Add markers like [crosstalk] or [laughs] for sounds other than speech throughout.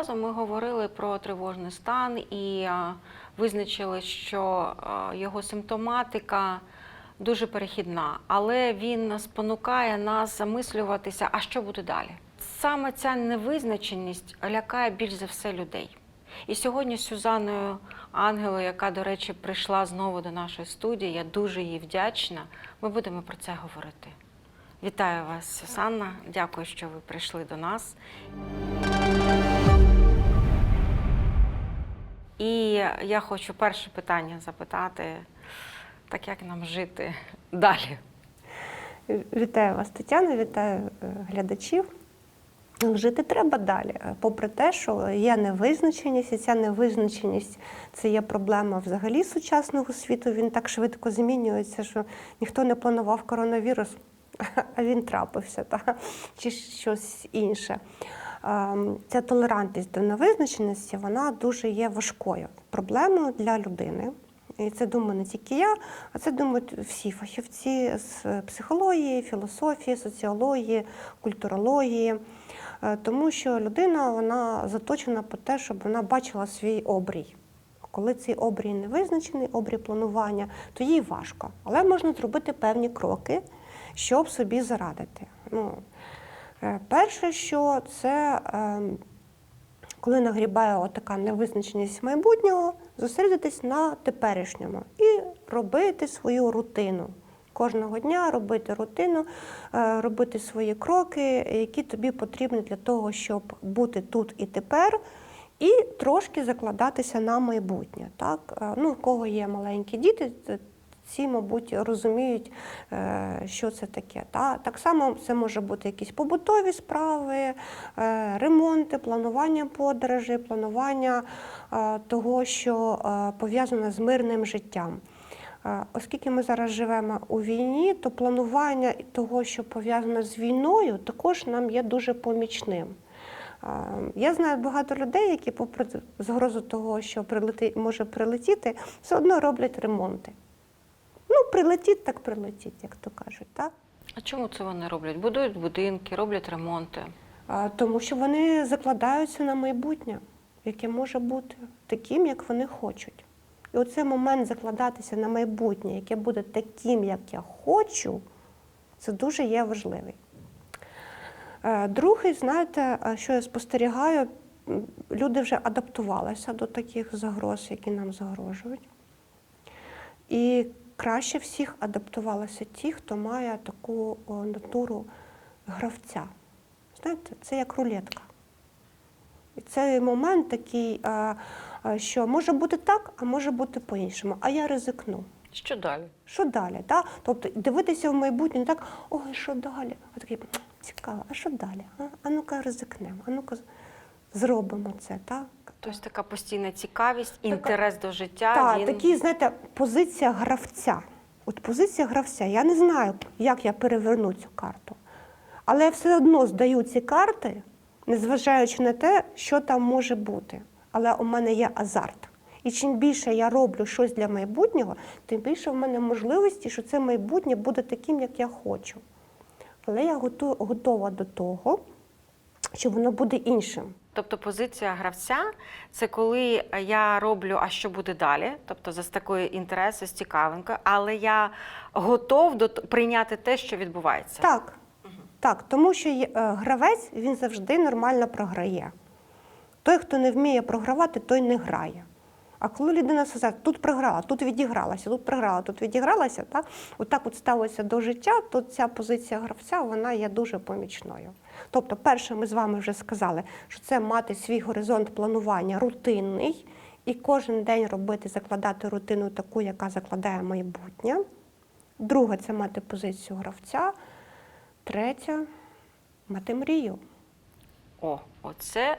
разу ми говорили про тривожний стан і визначили, що його симптоматика дуже перехідна, але він спонукає нас замислюватися, а що буде далі. Саме ця невизначеність лякає більш за все людей. І сьогодні з Сюзанною Ангелою, яка, до речі, прийшла знову до нашої студії, я дуже їй вдячна. Ми будемо про це говорити. Вітаю вас, Сюзанна. Дякую, що ви прийшли до нас. І я хочу перше питання запитати, так як нам жити далі? Вітаю вас, Тетяна, вітаю е, глядачів. Жити треба далі, Е, попри те, що є невизначеність, і ця невизначеність це є проблема взагалі сучасного світу. Він так швидко змінюється, що ніхто не планував коронавірус, [laughs] а він трапився, та? чи щось інше. Ем, Ця толерантність до невизначеності вона дуже є важкою проблемою для людини. І це думаю не тільки я, а це думають всі фахівці з психології, філософії, соціології, культурології. Е, Тому що людина вона заточена по те, щоб вона бачила свій обрій. Коли цей обрій не визначений, обрій планування, то їй важко. Але можна зробити певні кроки, щоб собі зарадити. Ну, е, перше, що це ем, коли нагрібає така невизначеність майбутнього, зосередитись на теперішньому і робити свою рутину. Кожного дня робити рутину, е, робити свої кроки, які тобі потрібні для того, щоб бути тут і тепер, і трошки закладатися на майбутнє. Так? Е, Ну, у кого є маленькі діти, ці, мабуть, розуміють, е, що це таке. Так само це може бути якісь побутові справи, е, ремонти, планування подорожей, планування е, того, що е, пов'язане з мирним життям. Е, Оскільки ми зараз живемо у війні, то планування того, що пов'язане з війною, також нам є дуже помічним. Е, Я знаю багато людей, які, попри загрозу того, що прилети, може прилетіти, все одно роблять ремонти. Ну, прилетіть, так прилетіть, як то кажуть. Так? А чому це вони роблять? Будують будинки, роблять ремонти. А, Тому що вони закладаються на майбутнє, яке може бути таким, як вони хочуть. І оцей момент закладатися на майбутнє, яке буде таким, як я хочу, це дуже є важливий. Е, Другий, знаєте, е, що я спостерігаю, люди вже адаптувалися до таких загроз, які нам загрожують. І краще всіх адаптувалися ті, хто має таку натуру гравця. Знаєте, це як рулетка. І цей момент такий, що може бути так, а може бути по-іншому. А я ризикну. Що далі? Що далі? Так? Тобто дивитися в майбутнє так, ой, що далі? А такий цікаво, а що далі? А, а ну-ка ризикнемо, а ну-ка зробимо це. Так? Тобто така постійна цікавість, інтерес до життя. Так, він... такі, знаєте, позиція гравця. От позиція гравця. Я не знаю, як я переверну цю карту. Але я все одно здаю ці карти, незважаючи на те, що там може бути. Але у мене є азарт. І чим більше я роблю щось для майбутнього, тим більше в мене можливості, що це майбутнє буде таким, як я хочу. Але я готова до того, що воно буде іншим. Тобто позиція гравця це коли я роблю, а що буде далі, тобто за такою інтересу, з цікавинкою, але я готов до прийняти те, що відбувається. Так, так, тому що е, гравець він завжди нормально програє. Той, хто не вміє програвати, той не грає. А коли людина сказала, тут програла, тут відігралася, тут програла, тут відігралася, так? отак от ставиться до життя, то ця позиція гравця вона є дуже помічною. Тобто, перше, ми з вами вже сказали, що це мати свій горизонт планування рутинний, і кожен день робити, закладати рутину таку, яка закладає майбутнє. Друге це мати позицію гравця. Третє мати мрію. О, оце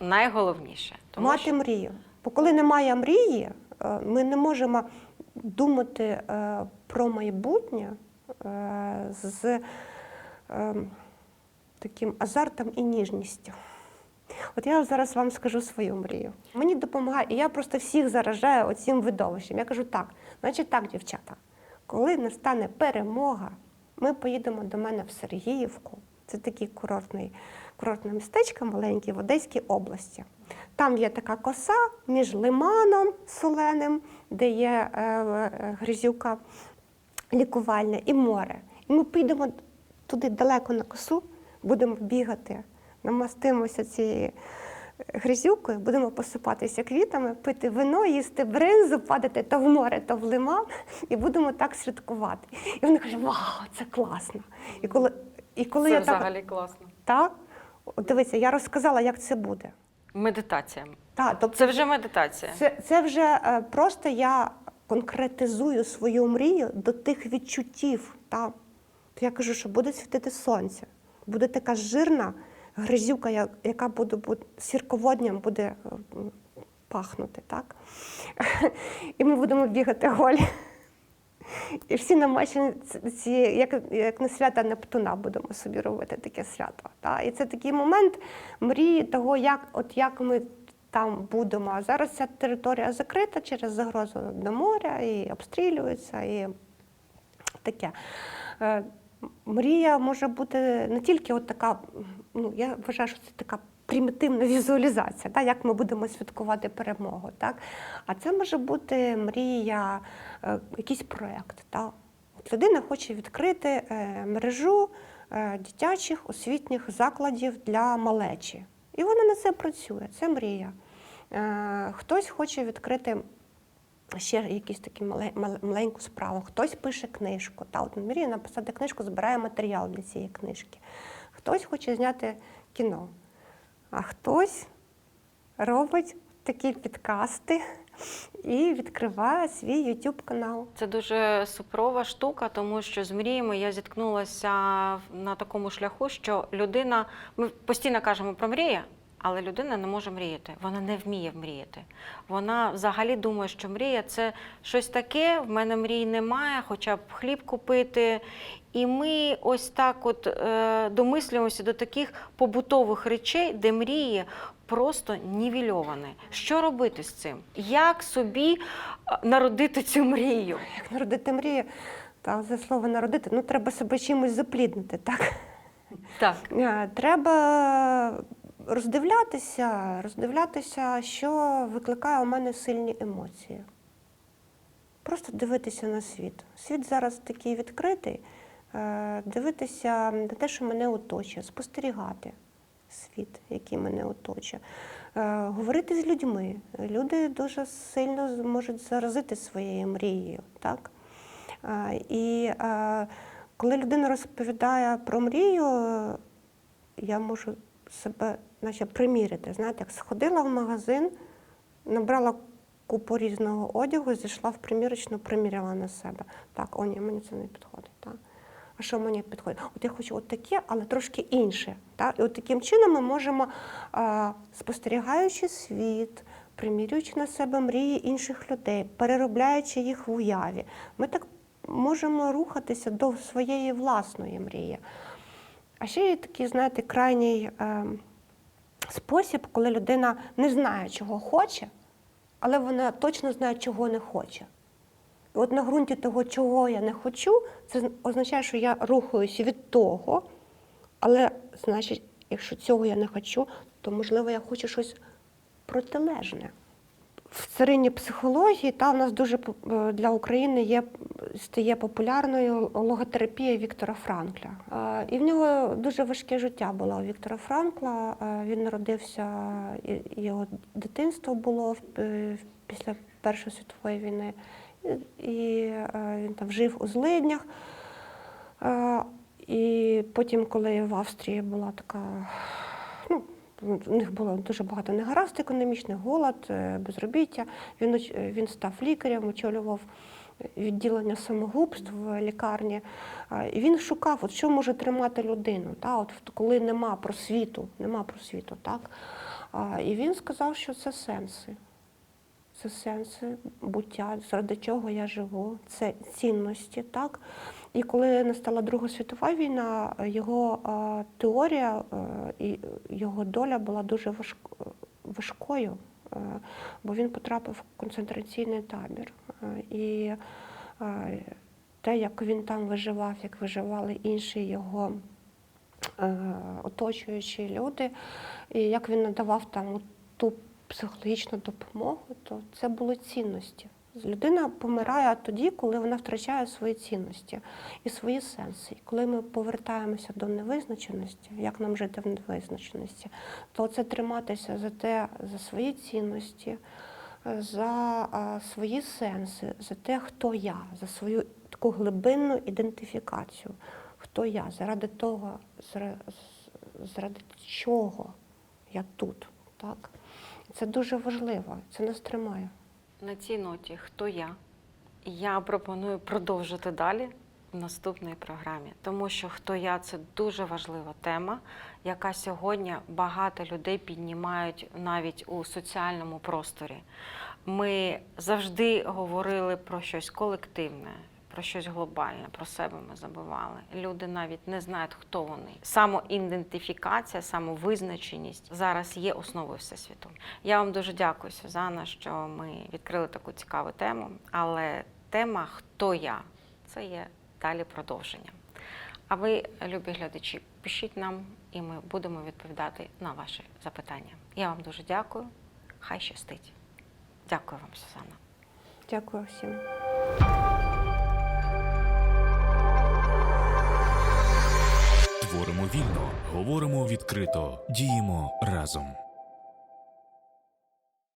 найголовніше. Тому мати що мрію. Бо коли немає мрії, е, ми не можемо думати е, про майбутнє е, з е, таким азартом і ніжністю. От я зараз вам скажу свою мрію. Мені допомагає, і я просто всіх заражаю оцим видовищем. Я кажу так, значить так, дівчата, коли настане перемога, ми поїдемо до мене в Сергіївку. Це такий курортний, курортне містечко маленьке в Одеській області. Там є така коса між лиманом соленим, де є е, е, гризюка лікувальна, і море. І ми підемо туди далеко на косу, будемо бігати, намастимося цією гризюкою, будемо посипатися квітами, пити вино, їсти бринзу, падати то в море, то в лиман, і будемо так святкувати. І вони кажуть, вау, це класно. І коли, і коли Це я так, взагалі класно. так, дивіться, я розказала, як це буде. Медитація. Так, тобто Це вже медитація. це, це вже е, просто я конкретизую свою мрію до тих відчуттів. Та? Я кажу, що буде світити сонце, буде така жирна гризюка, яка буде, буде сірководням буде е, пахнути. Так? [laughs] І ми будемо бігати голі. І всі намачені ці- як, як на свята Нептуна будемо собі робити таке свято. Та? І це такий момент мрії того, як, от як ми там будемо. А зараз ця територія закрита через загрозу до моря і обстрілюється, і таке. Мрія може бути не тільки от така, ну я вважаю, що це така примітивна візуалізація, так, як ми будемо святкувати перемогу. Так? А це може бути мрія, е, якийсь проєкт. Людина хоче відкрити е, мережу е, дитячих освітніх закладів для малечі. І вона на це працює, це мрія. Хтось хоче відкрити ще якісь такі мале- мале- маленьку справу. Хтось пише книжку. Та, от мріє написати книжку, збирає матеріал для цієї книжки. Хтось хоче зняти кіно, а хтось робить такі підкасти і відкриває свій YouTube канал. Це дуже супрова штука, тому що з мріями я зіткнулася на такому шляху, що людина, ми постійно кажемо про мрії, але людина не може мріяти. Вона не вміє мріяти. Вона взагалі думає, що мрія це щось таке. В мене мрій немає, хоча б хліб купити. І ми ось так от е, домислюємося до таких побутових речей, де мрії просто нівельовані. Що робити з цим? Як собі е, народити цю мрію? Як народити мрію, та за слово народити, ну треба себе чимось запліднити, так? Так. Е, Треба роздивлятися, роздивлятися, що викликає у мене сильні емоції. Просто дивитися на світ. Світ зараз такий відкритий. Е, Дивитися на те, що мене оточує, спостерігати світ, який мене оточує. Е, Говорити з людьми. Люди дуже сильно можуть заразити своєю мрією. Так? Е, І коли людина розповідає про мрію, я можу себе наче приміряти. Знаєте, як сходила в магазин, набрала купу різного одягу, зійшла в примірочну, приміряла на себе. Так, о, ні, мені це не підходить. Так. А що мені підходить? От я хочу от таке, але трошки інше. Так? І от таким чином ми можемо, а, спостерігаючи світ, примірюючи на себе мрії інших людей, переробляючи їх в уяві, ми так можемо рухатися до своєї власної мрії. А ще є такий, знаєте, крайній е, спосіб, коли людина не знає, чого хоче, але вона точно знає, чого не хоче. І от на ґрунті того, чого я не хочу, це означає, що я рухаюся від того, але значить, якщо цього я не хочу, то можливо я хочу щось протилежне. В царині психології та в нас дуже е, для України є стає популярною логотерапія Віктора Франкля. Е, І в нього дуже важке життя було у Віктора Франкла. Е, Він народився, його дитинство було після Першої світової війни, І- він там жив у злиднях. І потім, коли в Австрії була така, у них було дуже багато негаразд економічних, голод, е, безробіття. Він, е, він став лікарем, очолював відділення самогубств в лікарні. І він шукав, от що може тримати людину, та, от, коли нема просвіту, нема просвіту. Так? І він сказав, що це сенси. Це сенси буття, заради чого я живу, це цінності. Так? І коли настала Друга світова війна, його теорія е, і його доля була дуже важк- важкою, е, бо він потрапив в концентраційний табір. Е, І те, як він там виживав, як виживали інші його оточуючі люди, і як він надавав там ту психологічну допомогу, то це були цінності. Людина помирає тоді, коли вона втрачає свої цінності і свої сенси. І коли ми повертаємося до невизначеності, як нам жити в невизначеності, то це триматися за те, за свої цінності, за свої сенси, за те, хто я, за свою таку глибинну ідентифікацію, хто я, заради того, заради чого я тут. Так? Це дуже важливо, це нас тримає. На цій ноті хто я? Я пропоную продовжити далі в наступній програмі, тому що хто я це дуже важлива тема, яка сьогодні багато людей піднімають навіть у соціальному просторі. Ми завжди говорили про щось колективне. Про щось глобальне, про себе ми забували. Люди навіть не знають, хто вони. Самоідентифікація, самовизначеність зараз є основою всесвіту. Я вам дуже дякую, Сюзанна, що ми відкрили таку цікаву тему. Але тема Хто я це є далі продовження. А ви, любі глядачі, пишіть нам, і ми будемо відповідати на ваші запитання. Я вам дуже дякую. Хай щастить. Дякую вам, Сюзанна. Дякую всім. Творимо вільно, говоримо відкрито, діємо разом.